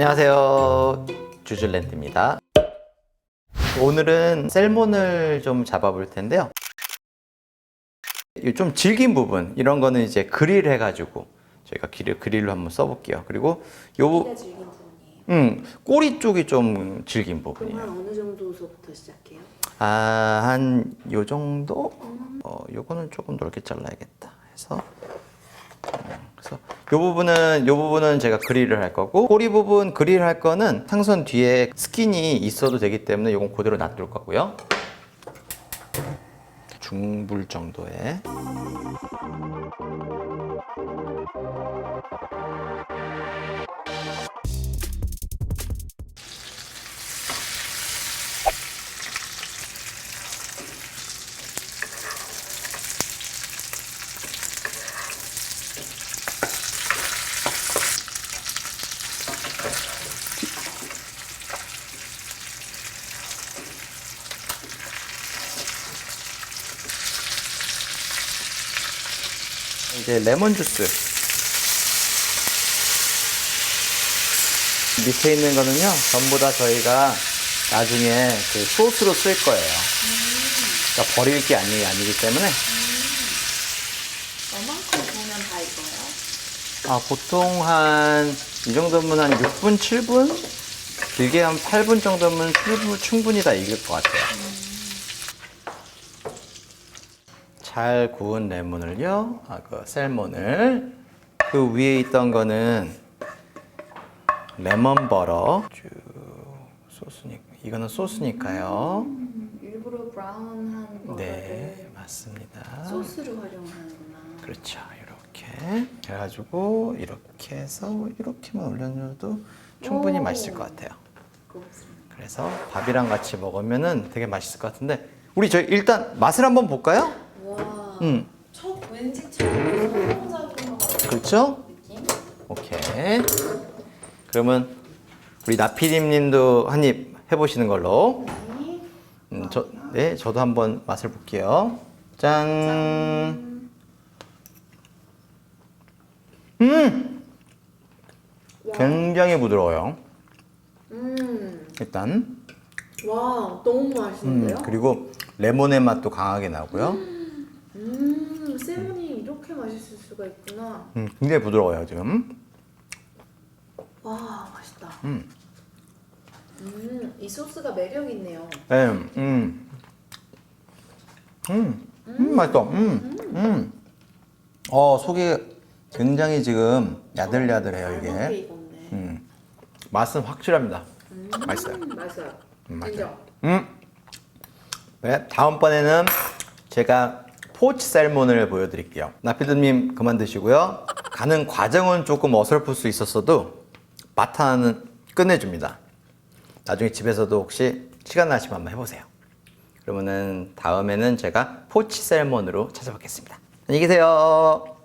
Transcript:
안녕하세요. 주줄랜드입니다. 오늘은 셀몬을 좀 잡아볼 텐데요. 이좀 질긴 부분 이런 거는 이제 그릴 해가지고 저희가 그릴, 그릴로 한번 써볼게요. 그리고 요. 음, 꼬리 쪽이 좀 질긴 그럼 부분이에요. 한 어느 정도서부터 시작해요? 아, 한 요 정도? 어, 요거는 조금 넓게 잘라야겠다. 해서 요 부분은 요 부분은 제가 그릴을 할 거고 꼬리 부분 그릴 할 거는 상선 뒤에 스킨이 있어도 되기 때문에 요건 그대로 놔둘 거고요. 중불 정도에 이제 레몬 주스 밑에 있는 거는요 전부 다 저희가 나중에 그 소스로 쓸 거예요. 그러니까 버릴 게 아니, 아니기 때문에 얼만큼 보면 다 익어요? 아, 보통 한 이 정도면 한 6분, 7분? 길게 한 8분 정도면 충분- 충분히 다 익을 것 같아요. 잘 구운 레몬을요, 아, 그 셀몬을 그 위에 있던 거는 레몬 버터 쭉 소스니까 이거는 소스니까요. 음, 일부러 브라운한 거를 네, 맞습니다. 소스로 활용하는구나. 그렇죠. 이렇게 해가지고 이렇게 해서 이렇게만 올려줘도 충분히 오. 맛있을 것 같아요. 고맙습니다. 그래서 밥이랑 같이 먹으면은 되게 맛있을 것 같은데 우리 저희 일단 맛을 한번 볼까요? 와. 음, 첫 왠지 처음 소금 잡은 것 같은 그렇죠? 느낌? 오케이. 그러면 우리 나피디님도 한 입 해보시는 걸로. 네. 음, 저, 네, 저도 한번 맛을 볼게요. 짠. 음, 굉장히 부드러워요. 음. 일단. 와, 너무 음, 맛있는데요? 그리고 레몬의 맛도 강하게 나고요. 음, 세븐이 이렇게 맛있을 수가 있구나. 음, 굉장히 부드러워요 지금. 와, 맛있다. 음, 음, 이 소스가 매력 있네요. 네, 음, 음, 음, 맛있어. 음, 음. 어 속이 굉장히 지금 야들야들해요 이게. 익었네. 음, 맛은 확실합니다. 음, 맛있어요. 맛있어요. 음, 맞아요. 인정. 음. 네, 다음번에는 제가 포치 셀몬을 보여드릴게요. 나피드님 그만 드시고요. 가는 과정은 조금 어설플 수 있었어도 맛 하나는 끝내줍니다. 나중에 집에서도 혹시 시간 나시면 한번 해보세요. 그러면은 다음에는 제가 포치 셀몬으로 찾아뵙겠습니다. 안녕히 계세요.